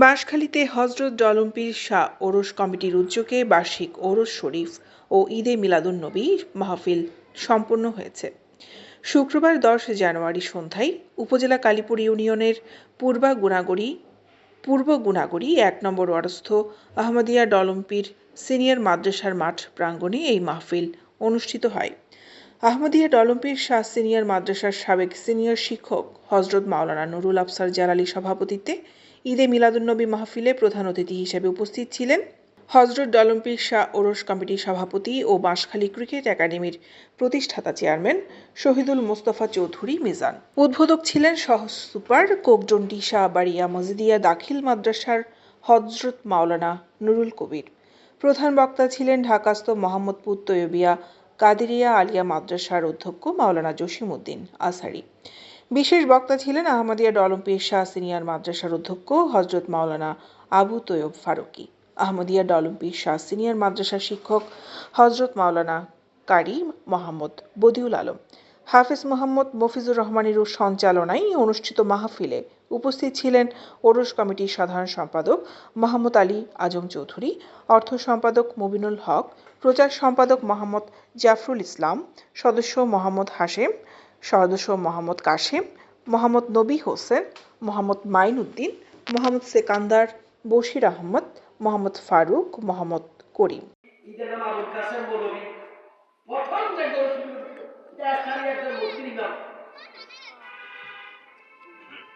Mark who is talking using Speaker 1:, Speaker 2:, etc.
Speaker 1: বাঁশখালীতে হজরত জলম্পীর শাহ ওরস কমিটির উদ্যোগে বার্ষিক ওরস শরীফ ও ঈদে মিলাদুন্নবী মাহফিল সম্পন্ন হয়েছে। শুক্রবার দশ জানুয়ারি সন্ধ্যায় উপজেলা কালীপুর ইউনিয়নের পূর্বা গুণাগড়ি পূর্ব গুণাগড়ি এক নম্বর ওয়ারস্থ আহমদিয়া ডলম্পির সিনিয়র মাদ্রাসার মাঠ প্রাঙ্গণে এই মাহফিল অনুষ্ঠিত হয়। আহমদিয়া ডলম্পির শাহ সিনিয়র মাদ্রাসার সাবেক সিনিয়র শিক্ষক হজরত মাওলানা নুরুল আফসার জালালি সভাপতিত্বে ঈদে মিলাদুন্নবী মাহফিলে প্রধান অতিথি হিসেবে উপস্থিত ছিলেন হজরত ডলম্পির শাহ ওরস কমিটির সভাপতি ও বাঁশখালী ক্রিকেট একাডেমির প্রতিষ্ঠাতা চেয়ারম্যান শহীদুল মোস্তফা চৌধুরী মিজান। উদ্বোধক ছিলেন সহ সুপার কোকডন্ডি শাহ বাড়িয়া মজিদিয়া দাখিল মাদ্রাসার হজরত মাওলানা নুরুল কবির। প্রধান বক্তা ছিলেন ঢাকাস্থ মোহাম্মদপুর তৈয়বিয়া কাদেরিয়া আলিয়া মাদ্রাসার অধ্যক্ষ মাওলানা জসিমউদ্দিন আসারি বিশেষ বক্তা ছিলেন আহমদিয়া ডলম্পির শাহ সিনিয়র মাদ্রাসার অধ্যক্ষ হজরত মাওলানা আবু তৈয়ব ফারুকি। আহমদিয়া ডলম্পির শাহ সিনিয়র মাদ্রাসার শিক্ষক হজরত মাওলানা কারি মোহাম্মদ বদিউল আলম। হাফিজ মোহাম্মদ মফিজুর রহমানের সঞ্চালনায় অনুষ্ঠিত মাহফিলে উপস্থিত ছিলেন ওরস কমিটির সাধারণ সম্পাদক মোহাম্মদ আলী আজম চৌধুরী, অর্থ সম্পাদক মুবিনুল হক, প্রচার সম্পাদক মোহাম্মদ জাফরুল ইসলাম, সদস্য মোহাম্মদ হাশেম, সদস্য মোহাম্মদ কাশেম, মোহাম্মদ নবী হোসেন, মোহাম্মদ মাইনউদ্দিন মোহাম্মদ সেকান্দার বশির আহমদ, মোহাম্মদ ফারুক, মোহাম্মদ করিম।